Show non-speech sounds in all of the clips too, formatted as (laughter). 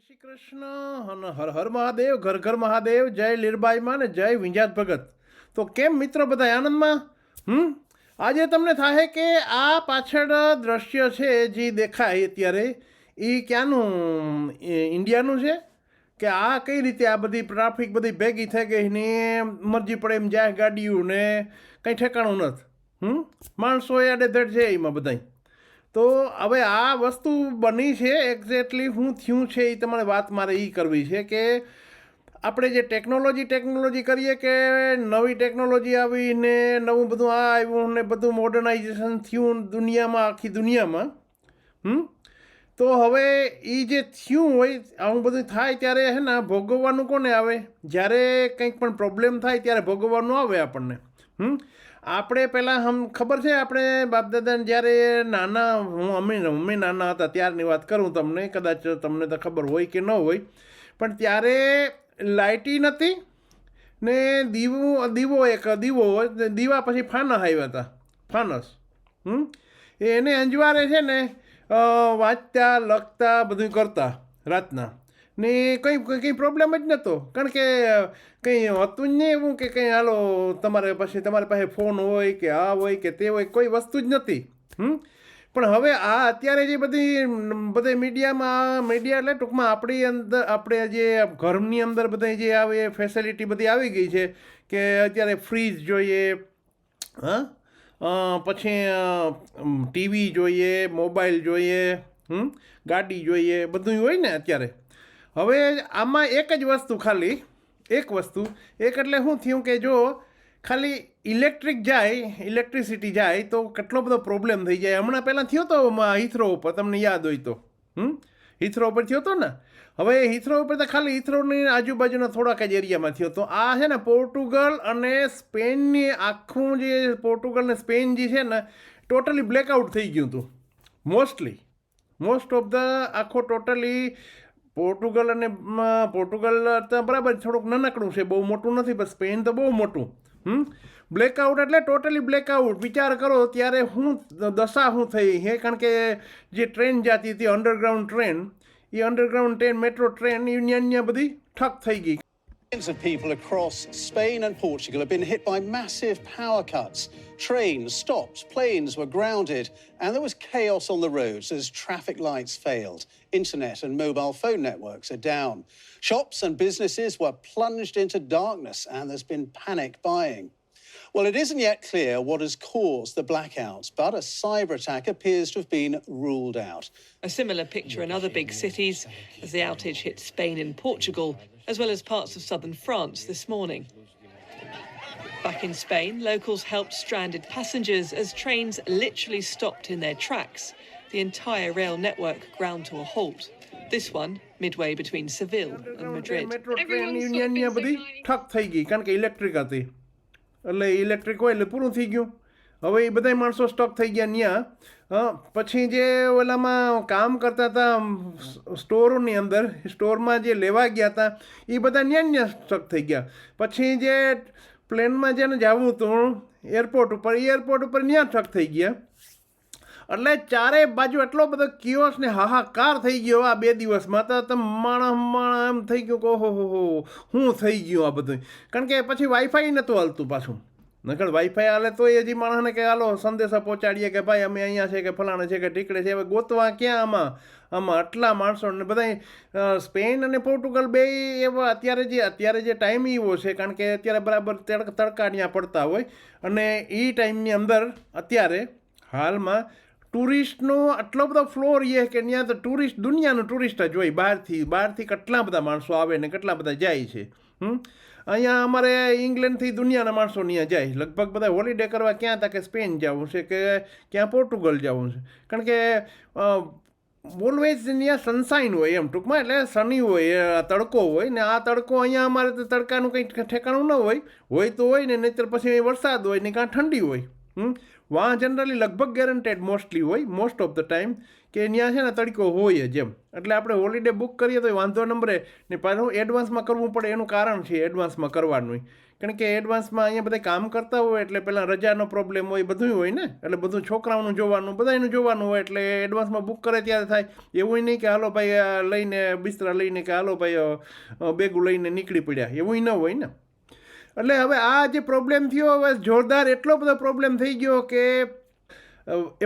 શ્રી કૃષ્ણ અને હર હર મહાદેવ, ઘર ઘર મહાદેવ, જય લીરબાઈમાં ને જય વિંજાત ભગત. તો કેમ મિત્રો બધા આનંદમાં? હમ? આજે તમને થાય કે આ પાછળ દ્રશ્ય છે જે દેખાય અત્યારે, એ ક્યાંનું? ઇન્ડિયાનું છે? કે આ કઈ રીતે આ બધી ટ્રાફિક બધી ભેગી થઈ ગઈ ને મરજી પડે એમ જાય ગાડીઓ ને કંઈ ઠેકાણું નથી. હમ? માણસો એ આડેધડ છે એમાં બધાય. તો હવે આ વસ્તુ બની છે એક્ઝેક્ટલી હું થયું છે એ તમારે વાત મારે એ કરવી છે કે આપણે જે ટેકનોલોજી ટેકનોલોજી કરીએ કે નવી ટેકનોલોજી આવી ને નવું બધું આ આવ્યું ને બધું મોડર્નાઇઝેશન થયું દુનિયામાં, આખી દુનિયામાં, હમ? તો હવે એ જે થયું હોય, આવું બધું થાય ત્યારે હે ને ભોગવવાનું કોને આવે? જ્યારે કંઈક પણ પ્રોબ્લેમ થાય ત્યારે ભોગવવાનું આવે આપણને, હમ? આપણે પહેલાં હમ, ખબર છે આપણે બાપદાદાને જ્યારે નાના, હું અમે અમે નાના હતા ત્યારની વાત કરું તમને, કદાચ તમને તો ખબર હોય કે ન હોય, પણ ત્યારે લાઇટી નથી ને દીવો દીવો એક, દીવો દીવા પછી ફાનસ આવ્યા હતા, ફાનસ. હમ? એને અંજવારે છે ને વાંચતા, લખતા બધું કરતા રાતના. ને કંઈ કંઈ પ્રોબ્લેમ જ નહોતો કારણ કે, કંઈ હતું જ નહીં એવું કે કંઈ હાલો તમારે પછી તમારી પાસે ફોન હોય કે આ હોય કે તે હોય, કોઈ વસ્તુ જ નથી હમ? પણ હવે આ અત્યારે જે બધી બધી મીડિયામાં મીડિયા એટલે ટૂંકમાં આપણી અંદર, આપણે જે ઘરની અંદર બધા જે આવે ફેસિલિટી બધી આવી ગઈ છે કે અત્યારે ફ્રીજ જોઈએ, હા? પછી ટીવી જોઈએ મોબાઈલ જોઈએ, હમ? ગાડી જોઈએ બધું હોય ને અત્યારે. હવે આમાં એક જ વસ્તુ ખાલી, એક વસ્તુ, એક એટલે શું થયું કે જો ખાલી ઇલેક્ટ્રિક જાય, ઇલેક્ટ્રિસિટી જાય, તો કેટલો બધો પ્રોબ્લેમ થઈ જાય. હમણાં પહેલાં થયો તો હિથરો ઉપર, તમને યાદ હોય તો. હમ? હિથરો ઉપર થયો તો ને? હવે હિથરો ઉપર તો ખાલી હિથરોની આજુબાજુના થોડાક જ એરિયામાં થયો. તો આ છે ને પોર્ટુગલ અને સ્પેનની આખું જે પોર્ટુગલ ને સ્પેન જે છે ને, ટોટલી બ્લેકઆઉટ થઈ ગયું હતું. મોસ્ટલી. મોસ્ટ ઓફ ધ આખો ટોટલી પોર્ટુગલ અને પોર્ટુગલ બરાબર થોડુંક નાનકડું છે, બહુ મોટું નથી, પણ સ્પેન તો બહુ મોટું. હમ? બ્લેકઆઉટ એટલે ટોટલી બ્લેકઆઉટ વિચાર કરો ત્યારે હું દશા હું થઈ હે? કારણ કે જે ટ્રેન જતી હતી અંડરગ્રાઉન્ડ ટ્રેન, એ અંડરગ્રાઉન્ડ ટ્રેન મેટ્રો ટ્રેન એ ન્યા ન્યા બધી ઠપ થઈ ગઈ. Millions of people across Spain and Portugal have been hit by massive power cuts. Trains stopped, planes were grounded, and there was chaos on the roads as traffic lights failed. Internet and mobile phone networks are down. Shops and businesses were plunged into darkness, and there's been panic buying. Well, it isn't yet clear what has caused the blackouts, but a cyber attack appears to have been ruled out. A similar picture in other big cities as the outage hit Spain and Portugal, as well as parts of southern France this morning. Back in Spain, locals helped stranded passengers as trains literally stopped in their tracks. The entire rail network ground to a halt. This one midway between Seville and Madrid. Metro train એ ન્યા ન્યા બધી ઠપ થઈ ગઈ કારણ કે electric હતી એટલે ઇલેક્ટ્રિક હોય એટલે પૂરું થઈ ગયું હવે એ બધા માણસો સ્ટોક થઈ ગયા ત્યાં પછી જે ઓલામાં કામ કરતા હતા સ્ટોરોની અંદર, સ્ટોરમાં જે લેવા ગયા હતા એ બધા ત્યાં ત્યાં સ્ટક થઈ ગયા. પછી જે પ્લેનમાં જેને જવું હતું, એરપોર્ટ ઉપર એ એરપોર્ટ ઉપર ત્યાં સ્ટોક થઈ ગયા. એટલે ચારે બાજુ એટલો બધો કિયોસ ને હાહાકાર થઈ ગયો આ બે દિવસમાં. તો તમે માણસ માણસ એમ થઈ ગયું કે ઓહો હો હો થઈ ગયું આ બધું કારણ કે પછી વાઈફાઈ નહોતું હાલતું પાછું. નકર વાઈફાઈ હાલે તો એ હજી માણસને કે હાલો સંદેશા પહોંચાડીએ કે ભાઈ અમે અહીંયા છે કે ફલાણે છે કે ટીકડે છે, હવે ગોતવા ક્યાં આમાં? આમાં આટલા માણસો ને બધા સ્પેન અને પોર્ટુગલ બે એવા અત્યારે જે અત્યારે જે ટાઈમ એવો છે, કારણ કે અત્યારે બરાબર તડક તડકા ત્યાં પડતા હોય, અને એ ટાઈમની અંદર અત્યારે હાલમાં ટુરિસ્ટનો આટલો બધો ફ્લો એ કે ત્યાં તો ટુરિસ્ટ, દુનિયાનું ટુરિસ્ટ જ હોય બહારથી બહારથી કેટલા બધા માણસો આવે ને કેટલા બધા જાય છે. અહીંયા અમારે ઇંગ્લેન્ડથી દુનિયાના માણસો ત્યાં જાય. લગભગ બધા હોલિડે કરવા ક્યાં હતા કે સ્પેન જવું છે કે ક્યાં પોર્ટુગલ જવું છે? કારણ કે ઓલવેઝ ત્યાં સનસાઇન હોય એમ ટૂંકમાં. એટલે સની હોય તડકો હોય ને આ તડકો અહીંયા અમારે તો તડકાનું કંઈ ઠેકાણું ન હોય. હોય તો હોય ને, નહીતર પછી વરસાદ હોય ને કાં ઠંડી હોય. હમ? વાં જનરલી લગભગ ગેરંટેડ મોસ્ટલી હોય મોસ્ટ ઓફ ધ ટાઈમ કે ત્યાં છે ને તડકો હોય જ એમ. એટલે આપણે હોલિડે બુક કરીએ તો વાંધો નંબરે ને પાછું એડવાન્સમાં કરવું પડે, એનું કારણ છે એડવાન્સમાં કરવાનું કારણ કે એડવાન્સમાં અહીંયા બધા કામ કરતા હોય, એટલે પહેલાં રજાનો પ્રોબ્લેમ હોય બધું હોય ને. એટલે બધું છોકરાઓનું જોવાનું બધાનું જોવાનું હોય, એટલે એડવાન્સમાં બુક કરે ત્યારે થાય. એવું નહીં કે હાલો ભાઈ લઈને, બિસ્તરા લઈને કે હાલો ભાઈ બેગું લઈને નીકળી પડ્યા. એવું ન હોય ને. એટલે હવે આ જે પ્રોબ્લેમ થયો, હવે જોરદાર એટલો બધો પ્રોબ્લેમ થઈ ગયો કે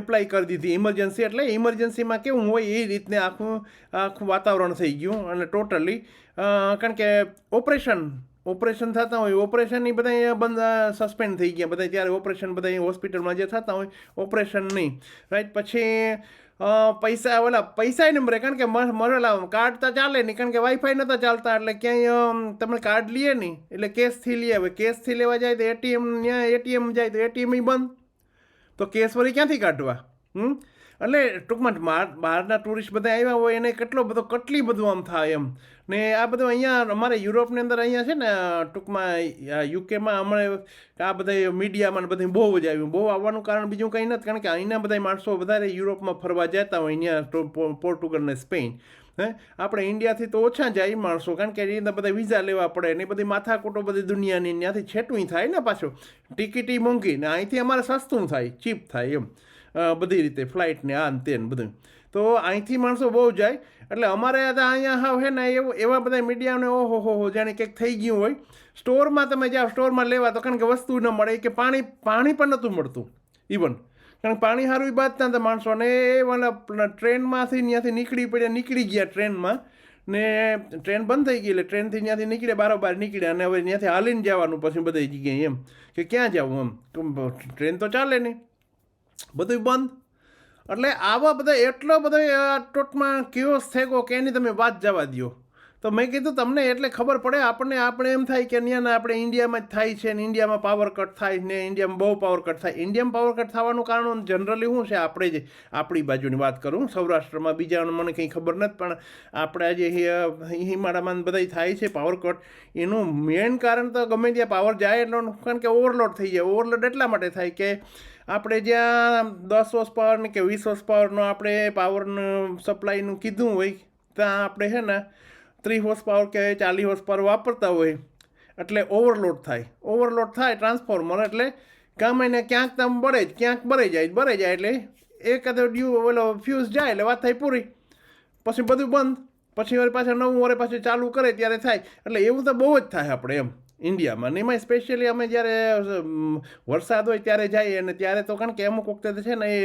એપ્લાય કરી દીધી. ઇમરજન્સી એટલે ઇમરજન્સીમાં કેવું હોય એ રીતને આખું આખું વાતાવરણ થઈ ગયું અને ટોટલી કારણ કે ઓપરેશન ઓપરેશન થતા હોય ઓપરેશન એ બધા બંધ સસ્પેન્ડ થઈ ગયા. બધા ત્યારે ઓપરેશન બધા હોસ્પિટલમાં જે થતા હોય ઓપરેશન નહીં. રાઈટ પછી પૈસા, ઓલા પૈસા નંબરે કારણ કે મરેલા કાર્ડ તો ચાલે નહીં. કારણ કે વાઈફાઈ નહોતા ચાલતા. એટલે ક્યાંય તમે કાર્ડ લઈએ નહીં. એટલે કેશથી લઈએ હવે કેશથી લેવા જાય તો એટીએમ ત્યાં એટીએમ જાય તો એટીએમ બંધ. તો કેસ વળી ક્યાંથી કાઢવા? હમ? એટલે ટૂંકમાં બહાર બહારના ટુરિસ્ટ બધા આવ્યા હોય, એને કેટલો બધો, કેટલી બધું આમ થાય એમ. ને આ બધું અહીંયા, અમારે યુરોપની અંદર અહીંયા છે ને, ટૂંકમાં યુકેમાં અમારે આ બધા મીડિયામાં બધી બહુ જ આવ્યું. બહુ આવવાનું કારણ બીજું કંઈ નથી, કારણ કે અહીંના બધા માણસો વધારે યુરોપમાં ફરવા જતા હોય, અહીંયા પોર્ટુગલ ને સ્પેન. હે? આપણે ઇન્ડિયાથી તો ઓછા જાય માણસો, કારણ કે એની બધા વિઝા લેવા પડે ને બધી માથાકૂટો બધી દુનિયાની ત્યાંથી છેટું થાય ને પાછું. ટિકિટ મોંઘી ને અહીંથી અમારે સસ્તું થાય, ચીપ થાય એમ. બધી રીતે ફ્લાઇટને આ તે બધું. તો અહીંથી માણસો બહુ જાય. એટલે અમારે અહીંયા હાવ હે ને એવું, એવા બધા મીડિયાને ઓહો હો હો જાણે કંઈક થઈ ગયું હોય. સ્ટોરમાં તમે જાઓ સ્ટોરમાં લેવા તો કારણ કે વસ્તુ ન મળે. કે પાણી પાણી પણ નહોતું મળતું ઇવન કારણ કે પાણી સારું એ બાજતા હતા માણસો ને એ ટ્રેનમાંથી ત્યાંથી નીકળી પડ્યા, નીકળી ગયા ટ્રેનમાં. ને ટ્રેન બંધ થઈ ગઈ એટલે ટ્રેનથી ત્યાંથી નીકળ્યા, બારોબાર નીકળ્યા અને હવે ત્યાંથી હાલીને જવાનું પછી બધી જગ્યાએ એમ. કે ક્યાં જવું એમ? ટ્રેન તો ચાલે નહીં. બધું બંધ. એટલે આવા બધા એટલો બધો ટોટમાં કિયોસ થઈ ગયો કે એની તમે વાત જવા દો તો મેં કીધું, તમને એટલે ખબર પડે, આપણને, આપણે એમ થાય કે અહીંયા આપણે ઇન્ડિયામાં જ થાય છે ને ઇન્ડિયામાં પાવર કટ થાય ને ઇન્ડિયામાં બહુ પાવર કટ થાય. ઇન્ડિયામાં પાવર કટ થવાનું કારણ જનરલી શું છે? આપણે જ, આપણી બાજુની વાત કરું, સૌરાષ્ટ્રમાં બીજાનું મને કંઈ ખબર નથી, પણ આપણે આજે હિમાળામાં બધા થાય છે પાવર કટ એનું મેઇન કારણ તો ગમે ત્યાં પાવર જાય એટલો કારણ કે ઓવરલોડ થઈ જાય. ઓવરલોડ એટલા માટે થાય કે આપણે જ્યાં દસ વર્ષ પાવર કે વીસ વર્ષ પાવરનો આપણે પાવરનું સપ્લાયનું કીધું હોય, ત્યાં આપણે છે ને ત્રીસ હોર્સ પાવર કે ચાલીસ હોર્સ પાવર વાપરતા હોય, એટલે ઓવરલોડ થાય. ઓવરલોડ થાય ટ્રાન્સફોર્મર એટલે ગમે ને ક્યાંક તમે બળે જ, ક્યાંક બળે જાય બળે જાય, એટલે એકાદ ડ્યુ ઓલો ફ્યુઝ જાય, એટલે વાત થઈ પૂરી. પછી બધું બંધ, પછી વળી પાછા નવું વરે પાછું ચાલુ કરે, ત્યારે થાય. એટલે એવું તો બહુ જ થાય આપણે એમ. ઇન્ડિયામાં. ને એમાં સ્પેશિયલી અમે જ્યારે વરસાદ હોય ત્યારે જઈએ અને ત્યારે તો કારણ કે અમુક વખતે છે ને એ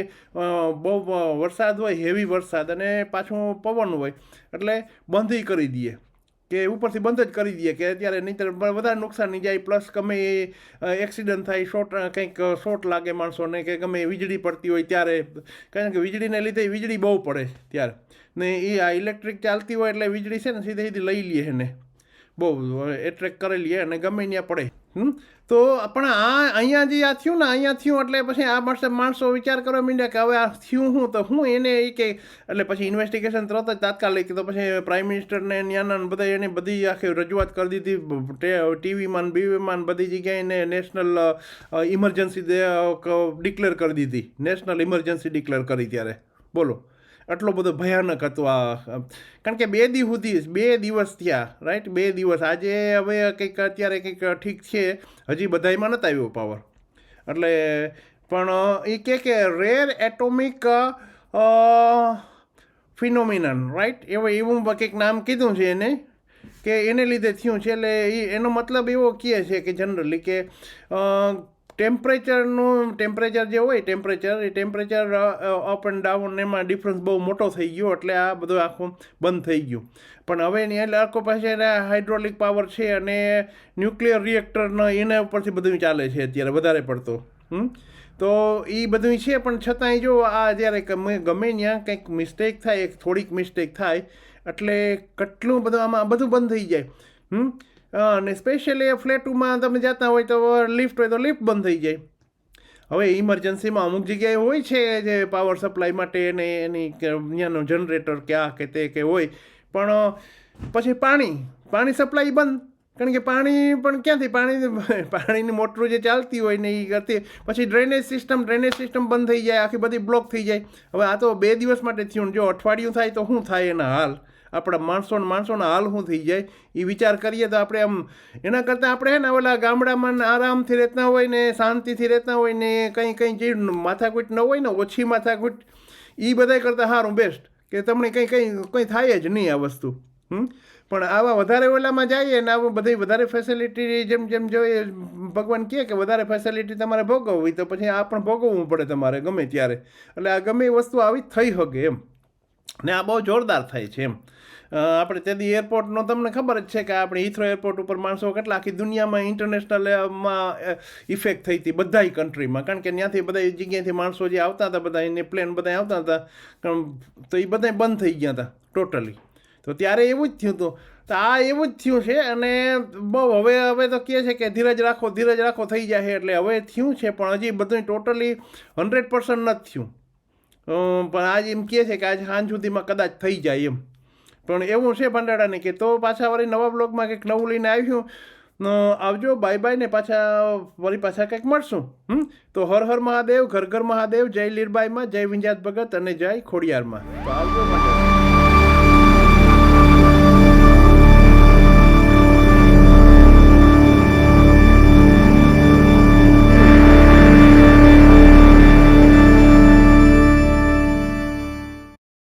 બહુ વરસાદ હોય હેવી વરસાદ અને પાછું પવન હોય, એટલે બંધ કરી દઈએ. કે ઉપરથી બંધ જ કરી દઈએ કે અત્યારે નહીંતર વધારે નુકસાન નહીં જાય. પ્લસ ગમે એ એક્સિડન્ટ થાય શોર્ટ કંઈક શોટ લાગે માણસોને કે ગમે વીજળી પડતી હોય ત્યારે. કારણ કે વીજળીને લીધે વીજળી બહુ પડે ત્યારે. ને એ આ ઇલેક્ટ્રિક ચાલતી હોય એટલે વીજળી છે ને સીધી સીધી લઈ લઈએ એને. બહુ એટ્રેક કરેલી અને ગમે ત્યાં પડે તો પણ આ અહીંયા જે આ થયું ને, અહીંયા થયું એટલે પછી આ માણસે, માણસો વિચાર કરવા માંડ્યા કે હવે આ થયું હું તો હું એને એ કે, એટલે પછી ઇન્વેસ્ટિગેશન તરત જ તાત્કાલિક તો પછી પ્રાઇમ મિનિસ્ટરને ત્યાંના બધા એને બધી આખી રજૂઆત કરી દીધી. ટીવીમાં બીવીમાં બધી જગ્યાએ એને નેશનલ ઇમરજન્સી ડિક્લેર કરી દીધી. નેશનલ ઇમરજન્સી ડિક્લેર કરી ત્યારે. બોલો. આટલો બધો ભયાનક હતો આ કારણ કે બે દિવસ સુધી, બે દિવસ થયા રાઈટ બે દિવસ. આજે હવે કંઈક અત્યારે કંઈક ઠીક છે. હજી બધામાં નથી આવ્યો પાવર એટલે, પણ એ કે કે રેર એટોમિક ફિનોમિનન રાઈટ એવું એવું કંઈક નામ કીધું છે એને, કે એને લીધે થયું છે. એટલે એ, એનો મતલબ એવો કહે છે કે જનરલી કે ટેમ્પરેચરનું ટેમ્પરેચર જે હોય ટેમ્પરેચર એ ટેમ્પરેચર અપ એન્ડ ડાઉન એમાં ડિફરન્સ બહુ મોટો થઈ ગયો, એટલે આ બધું આખું બંધ થઈ ગયું. પણ હવે એની આખો પાસે હાઇડ્રોલિક પાવર છે અને ન્યુક્લિયર રિએક્ટરનો એના ઉપરથી બધું ચાલે છે અત્યારે, વધારે પડતો. તો એ બધું છે, પણ છતાંય જો આ જ્યારે ગમે ત્યાં કંઈક મિસ્ટેક થાય, એક થોડીક મિસ્ટેક થાય, એટલે કેટલું બધું આમાં, બધું બંધ થઈ જાય. હમ? અને સ્પેશિયલી ફ્લેટમાં તમે જતા હોય તો લિફ્ટ હોય તો લિફ્ટ બંધ થઈ જાય. હવે ઇમરજન્સીમાં અમુક જગ્યાએ હોય છે જે પાવર સપ્લાય માટે ને એની ત્યાંનો જનરેટર કે આ કે તે કે હોય, પણ પછી પાણી પાણી સપ્લાય બંધ. કારણ કે પાણી પણ ક્યાંથી, પાણી (laughs) પાણીની મોટરો જે ચાલતી હોય ને એ કરતી પછી ડ્રેનેજ સિસ્ટમ ડ્રેનેજ સિસ્ટમ બંધ થઈ જાય, આખી બધી બ્લોક થઈ જાય. હવે આ તો બે દિવસ માટે થયું. જો અઠવાડિયું થાય તો શું થાય એના હાલ? આપણા માણસો ને માણસોના હાલ શું થઈ જાય એ વિચાર કરીએ તો આપણે આમ એના કરતાં આપણે હે ને ઓલા ગામડામાં આરામથી રહેતા હોય ને શાંતિથી રહેતા હોય ને કંઈ કંઈ જે માથાકૂટ ન હોય ને ઓછી માથાકૂટ એ બધાય કરતાં સારું બેસ્ટ કે તમને કંઈ કંઈ કંઈ થાય જ નહીં આ વસ્તુ. પણ આવા વધારે ઓલામાં જઈએ ને આવું બધી વધારે ફેસિલિટી જેમ જેમ જોઈએ, ભગવાન કહે કે વધારે ફેસિલિટી તમારે ભોગવવી, તો પછી આ પણ ભોગવવું પડે તમારે ગમે ત્યારે. એટલે આ ગમે વસ્તુ આવી થઈ શકે એમ. ને આ બહુ જોરદાર થાય છે એમ. આપણે તેથી એરપોર્ટનો તમને ખબર જ છે કે આપણે હિથ્રો એરપોર્ટ ઉપર માણસો કેટલા આખી દુનિયામાં ઇન્ટરનેશનલમાં ઇફેક્ટ થઈ હતી બધાય કન્ટ્રીમાં કારણ કે ત્યાંથી બધા જગ્યાએથી માણસો જે આવતા હતા બધા એને પ્લેન બધા આવતા હતા તો એ બધા બંધ થઈ ગયા હતા ટોટલી તો ત્યારે એવું જ થયું હતું. તો આ એવું જ થયું છે અને બહુ હવે હવે તો કહે છે કે ધીરજ રાખો ધીરજ રાખો થઈ જાય એટલે હવે થયું છે, પણ હજી બધું ટોટલી હંડ્રેડ પર્સન્ટ નથી થયું. પણ આજ એમ કહે છે કે આજ સાંજ સુધીમાં કદાચ થઈ જાય એમ. પણ એવું છે ભંડારાને કે તો પાછા વળી નવા બ્લોગમાં કંઈક નવું લઈને આવ્યું આવજો, બાય બાય ને પાછા વળી પાછા કંઈક મળશું. હમ? તો હર હર મહાદેવ, ઘર ઘર મહાદેવ, જય લીરબાઈમાં, જય વિંજાત ભગત અને જય ખોડિયારમાં. તો આવજો